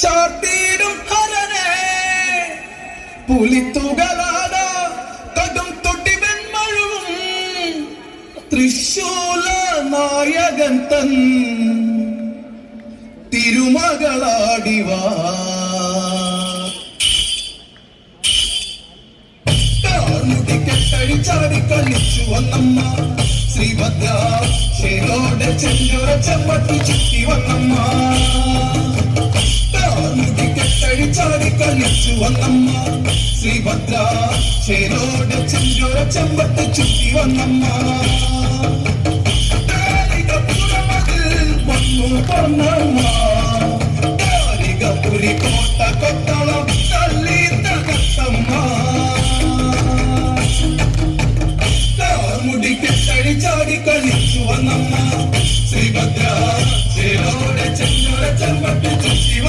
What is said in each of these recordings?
ചാർത്തിയിടും ഹരനെ പുലിത്തുകളാട കടും തൊട്ടി വെൺമഴവും തൃശൂല നായകൻ തൻ തിരുമകളാടിവാ. ചാടി കളിച്ചു വന്നമ്മ. ശ്രീഭദ്ര ചേലോടെ ചെല്ലുറ ചമ്മട്ടി ചുറ്റി വന്നമ്മ. తల్లికి కట్టడి చారి కలిసి వన్నమ్మ శ్రీభద్ర చేరోడ చంద్రుడ చెంబట్టు చుట్టి వన్నమ్మ.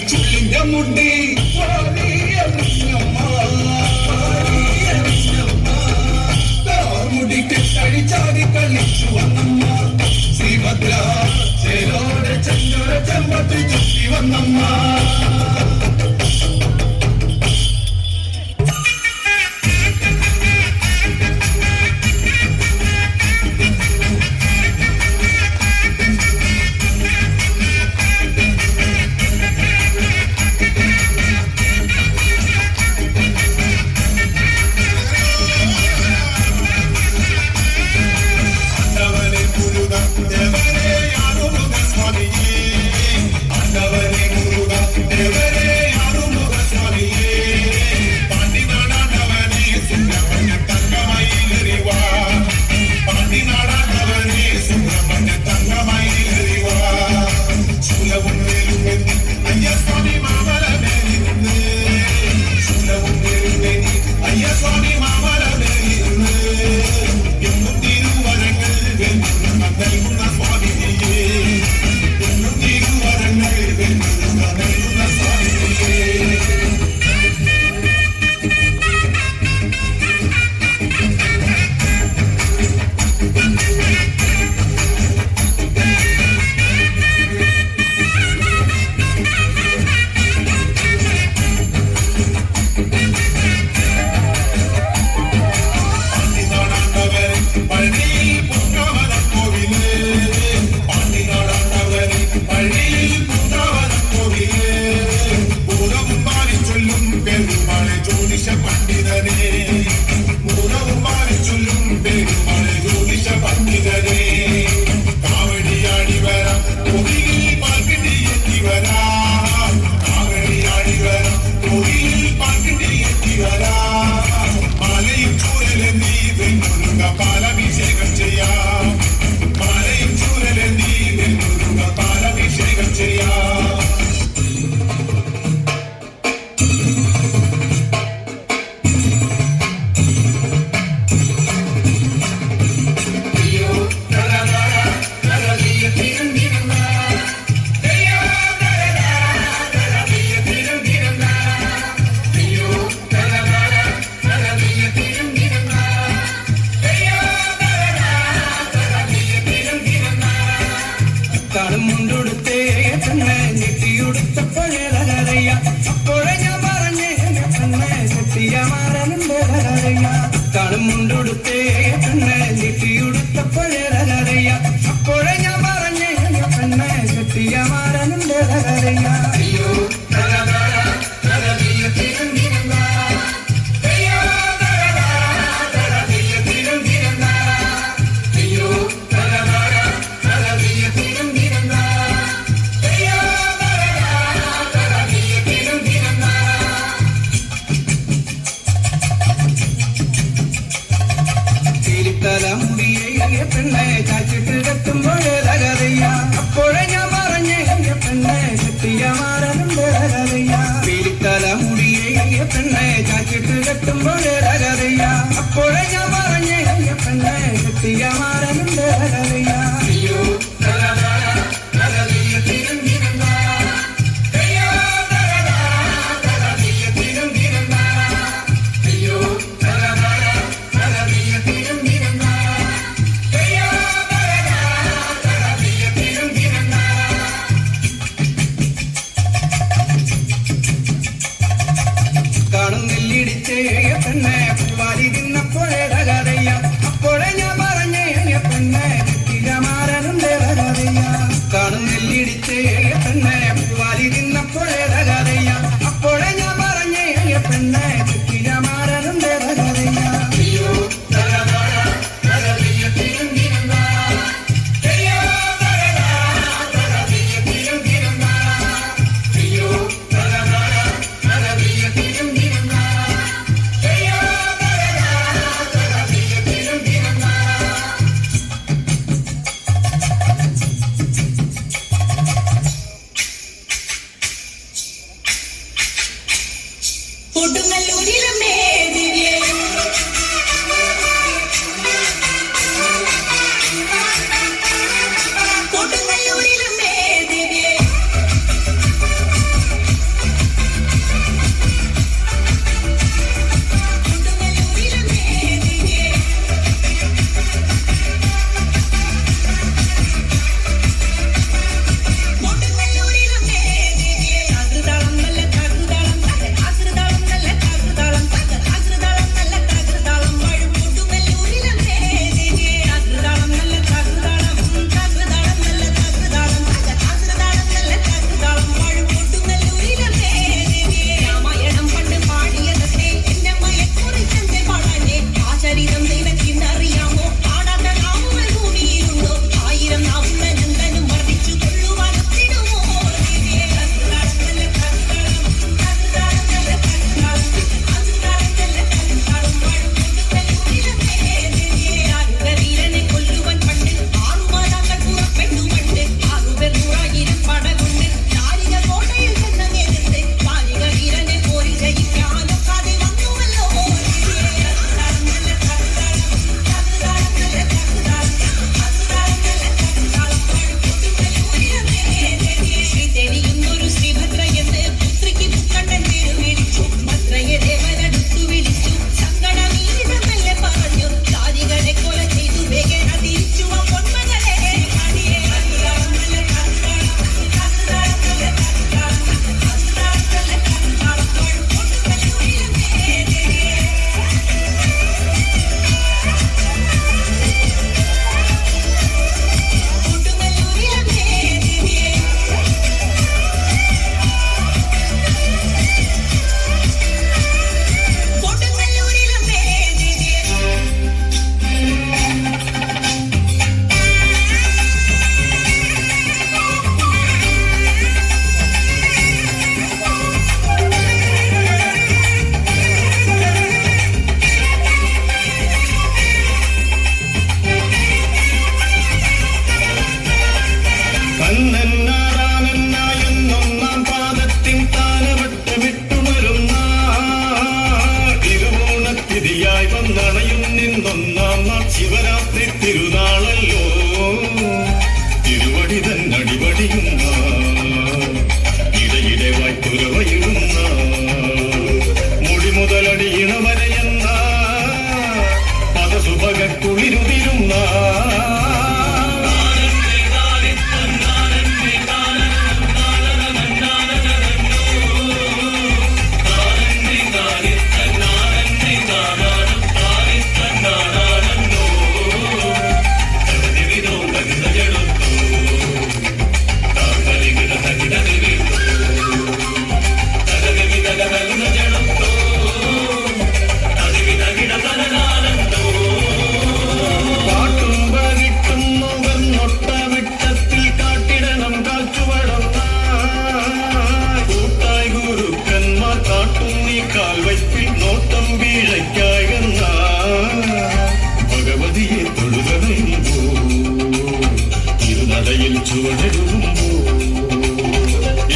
ചില്ലിന്റെ മുടി മുടി കെട്ടടിച്ചാടി കളിച്ചു വന്നമ്മ. ശ്രീഭദ്ര ചേലോടെ ചന്ദ്ര ചെമ്പത്തി ചുറ്റി വന്നമ്മ. 祝你幸福 ആളും മുണ്ടുടുത്തേ തന്നെ ലിപ്പിയുടുത്ത പഴയ Yeah. കൊടുങ്ങല്ലൂരിലമ്മേ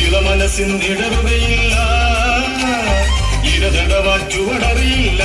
ഇളമനസ്സിൻ ഇടറുകയില്ല ഇരതടവാ ചുവടറിയില്ല.